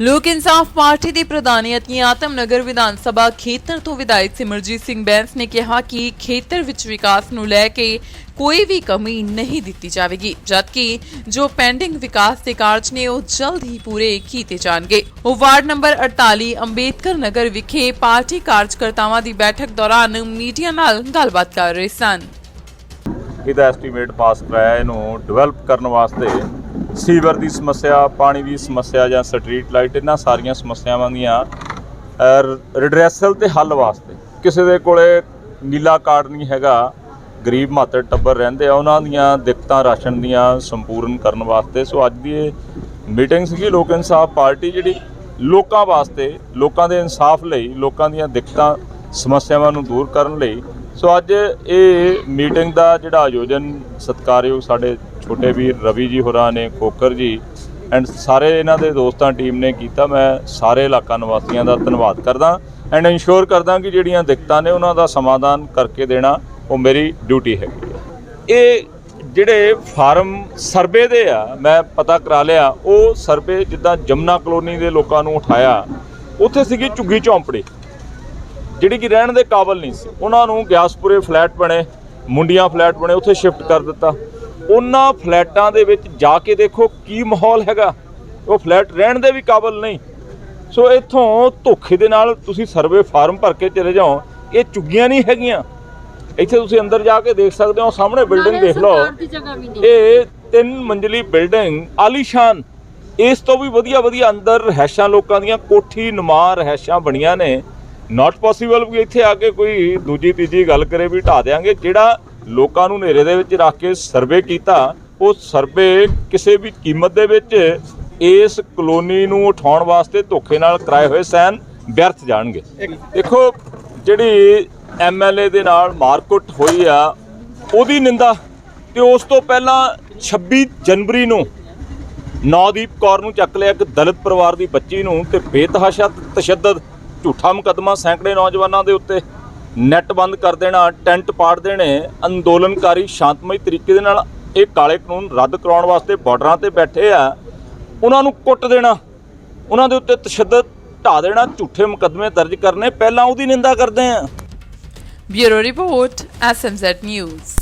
ਲੋਕ ਇਨਸਾਫ ਪਾਰਟੀ ਦੀ ਪ੍ਰਧਾਨੀਅਤ ਆਤਮਨਗਰ ਵਿਧਾਨ ਸਭਾ ਖੇਤਰ ਤੋਂ ਵਿਧਾਇਕ ਸਿਮਰਜੀਤ ਸਿੰਘ ਬੈਂਸ ਨੇ ਕਿਹਾ ਕਿ ਖੇਤਰ ਵਿੱਚ ਵਿਕਾਸ ਨੂੰ ਲੈ ਕੇ ਕੋਈ ਵੀ ਕਮੀ ਨਹੀਂ ਦਿੱਤੀ ਜਾਵੇਗੀ, ਜਦਕਿ ਜੋ ਪੈਂਡਿੰਗ ਵਿਕਾਸ ਦੇ ਕਾਰਜ ਨੇ ਉਹ ਜਲਦ ਹੀ ਪੂਰੇ ਕੀਤੇ ਜਾਣਗੇ। ਉਹ ਵਾਰਡ ਨੰਬਰ 48 ਅੰਬੇਦਕਰ ਨਗਰ ਵਿਖੇ ਪਾਰਟੀ ਕਾਰਜਕਰਤਾਵਾਂ ਦੀ ਬੈਠਕ ਦੌਰਾਨ ਮੀਡੀਆ ਨਾਲ ਗੱਲਬਾਤ ਕਰ ਰਹੇ ਸਨ। ਇਹਦਾ ਐਸਟੀਮੇਟ ਪਾਸ ਕਰਾਇਆ, ਇਹਨੂੰ ਡਿਵੈਲਪ ਕਰਨ ਵਾਸਤੇ ਸੀਵਰ ਦੀ ਸਮੱਸਿਆ, ਪਾਣੀ ਦੀ ਸਮੱਸਿਆ ਜਾਂ ਸਟਰੀਟ ਲਾਈਟ, ਇਹਨਾਂ ਸਾਰੀਆਂ ਸਮੱਸਿਆਵਾਂ ਦੀਆਂ ਰਿਡਰੈਸਲ ਤੇ ਹੱਲ ਵਾਸਤੇ। ਕਿਸੇ ਦੇ ਕੋਲੇ ਨੀਲਾ ਕਾਰਡ ਨਹੀਂ ਹੈਗਾ, ਗਰੀਬ ਮਾਤਰ ਟੱਬਰ ਰਹਿੰਦੇ ਆ, ਉਹਨਾਂ ਦੀਆਂ ਦਿੱਕਤਾਂ ਰਾਸ਼ਨ ਦੀਆਂ ਸੰਪੂਰਨ ਕਰਨ ਵਾਸਤੇ। ਸੋ ਅੱਜ ਦੀ ਇਹ ਮੀਟਿੰਗ ਸੀਗੀ, ਲੋਕ ਇਨਸਾਫ ਪਾਰਟੀ, ਜਿਹੜੀ ਲੋਕਾਂ ਵਾਸਤੇ, ਲੋਕਾਂ ਦੇ ਇਨਸਾਫ ਲਈ, ਲੋਕਾਂ ਦੀਆਂ ਦਿੱਕਤਾਂ, ਸਮੱਸਿਆਵਾਂ ਨੂੰ ਦੂਰ ਕਰਨ ਲਈ ਸੋ ਅੱਜ ਇਹ ਮੀਟਿੰਗ ਦਾ ਜਿਹੜਾ ਆਯੋਜਨ ਸਤਿਕਾਰਯੋਗ ਸਾਡੇ ਛੋਟੇ ਵੀਰ ਰਵੀ ਜੀ ਹੋਰਾਂ ਨੇ ਕੋਕਰ ਜੀ ਐਂਡ ਸਾਰੇ ਇਹਨਾਂ ਦੇ ਦੋਸਤਾਂ ਟੀਮ ਨੇ ਕੀਤਾ। ਮੈਂ ਸਾਰੇ ਇਲਾਕਾ ਨਿਵਾਸੀਆਂ ਦਾ ਧੰਨਵਾਦ ਕਰਦਾ ਐਂਡ ਇਨਸ਼ੋਰ ਕਰਦਾ ਕਿ ਜਿਹੜੀਆਂ ਦਿੱਕਤਾਂ ਨੇ ਉਹਨਾਂ ਦਾ ਸਮਾਧਾਨ ਕਰਕੇ ਦੇਣਾ, ਉਹ ਮੇਰੀ ਡਿਊਟੀ ਹੈਗੀ ਹੈ। ਇਹ ਜਿਹੜੇ ਫਾਰਮ ਸਰਵੇ ਦੇ ਆ, ਮੈਂ ਪਤਾ ਕਰਾ ਲਿਆ, ਉਹ ਸਰਵੇ ਜਿੱਦਾਂ ਜਮਨਾ ਕਲੋਨੀ ਦੇ ਲੋਕਾਂ ਨੂੰ ਉਠਾਇਆ, ਉੱਥੇ ਸੀਗੀ ਝੁੱਗੀ ਝੌਂਪੜੀ। ਜਿਹੜੀ ਕਿ ਰਹਿਣ ਦੇ ਕਾਬਲ ਨਹੀਂ ਸੀ। ਉਹਨਾਂ ਨੂੰ ਗਿਆਸਪੁਰੇ ਫਲੈਟ ਬਣੇ ਮੁੰਡੀਆਂ ਫਲੈਟ ਬਣੇ ਉੱਥੇ ਸ਼ਿਫਟ ਕਰ ਦਿੱਤਾ। ਉਹਨਾਂ ਫਲੈਟਾਂ ਦੇ ਵਿੱਚ ਜਾ ਕੇ ਦੇਖੋ ਕੀ ਮਾਹੌਲ ਹੈਗਾ। ਉਹ ਫਲੈਟ ਰਹਿਣ ਦੇ ਵੀ ਕਾਬਲ ਨਹੀਂ। ਸੋ ਇੱਥੋਂ ਧੋਖੇ ਦੇ ਨਾਲ ਤੁਸੀਂ ਸਰਵੇ ਫਾਰਮ ਭਰ ਕੇ ਚਲੇ ਜਾਓ ਇਹ ਝੁੱਗੀਆਂ ਨਹੀਂ ਹੈਗੀਆਂ। ਇੱਥੇ ਤੁਸੀਂ ਅੰਦਰ ਜਾ ਕੇ ਦੇਖ ਸਕਦੇ ਹੋ ਸਾਹਮਣੇ ਬਿਲਡਿੰਗ ਦੇਖ ਲਓ। ਇਹ ਤਿੰਨ ਮੰਜ਼ਲੀ ਬਿਲਡਿੰਗ ਆਲੀਸ਼ਾਨ। ਇਸ ਤੋਂ ਵੀ ਵਧੀਆ ਵਧੀਆ ਅੰਦਰ ਰਹਿਸ਼ਾਂ ਲੋਕਾਂ ਦੀਆਂ ਕੋਠੀ ਨੁਮਾ ਰਹਿਸ਼ਾਂ ਬਣੀਆਂ ਨੇ। ਨਾਟ ਪੋਸੀਬਲ ਵੀ ਇੱਥੇ ਆ ਕੇ ਕੋਈ ਦੂਜੀ, ਤੀਜੀ ਗੱਲ ਕਰੇ ਵੀ ਢਾ ਦੇਾਂਗੇ ਜਿਹੜਾ ਲੋਕਾਂ ਨੂੰ ਹਨੇਰੇ ਦੇ ਵਿੱਚ ਰੱਖ ਕੇ ਸਰਵੇ ਕੀਤਾ, ਉਹ ਸਰਵੇ ਕਿਸੇ ਵੀ ਕੀਮਤ ਦੇ ਵਿੱਚ ਇਸ ਕਲੋਨੀ ਨੂੰ ਉਠਾਉਣ ਵਾਸਤੇ ਧੋਖੇ ਨਾਲ ਕਰਾਏ ਹੋਏ ਸੈਨ ਵਿਅਰਥ ਜਾਣਗੇ। ਦੇਖੋ, ਜਿਹੜੀ ਐਮਐਲਏ ਦੇ ਨਾਲ ਮਾਰਕੁੱਟ ਹੋਈ ਆ, ਉਹਦੀ ਨਿੰਦਾ ਤੇ ਉਸ ਤੋਂ ਪਹਿਲਾਂ 26 ਜਨਵਰੀ ਨੂੰ ਨੌਦੀਪ ਕੌਰ ਨੂੰ ਚੱਕ ਲਿਆ ਇੱਕ ਦਲਿਤ ਪਰਿਵਾਰ ਦੀ ਬੱਚੀ ਨੂੰ ਤੇ ਬੇਤਹਾਸ਼ਾ ਤਸ਼ੱਦਦ ਝੂਠਾ ਮੁਕੱਦਮਾ ਸੈਂਕੜੇ ਨੌਜਵਾਨਾਂ ਦੇ ਉੱਤੇ ਨੈਟ ਬੰਦ ਕਰ ਦੇਣਾ, ਟੈਂਟ ਪਾੜ ਦੇਣੇ, ਅੰਦੋਲਨਕਾਰੀ ਸ਼ਾਂਤਮਈ ਤਰੀਕੇ ਦੇ ਨਾਲ ਇਹ ਕਾਲੇ ਕਾਨੂੰਨ ਰੱਦ ਕਰਾਉਣ ਵਾਸਤੇ ਬਾਰਡਰਾਂ ਤੇ ਬੈਠੇ ਆ, ਉਹਨਾਂ ਨੂੰ ਕੁੱਟ ਦੇਣਾ, ਉਹਨਾਂ ਦੇ ਉੱਤੇ ਤਸ਼ੱਦਦ ਢਾ ਦੇਣਾ, ਝੂਠੇ ਮੁਕੱਦਮੇ ਦਰਜ ਕਰਨੇ, ਪਹਿਲਾਂ ਉਹਦੀ ਨਿੰਦਾ ਕਰਦੇ ਆ। Bureau report, SMZ news.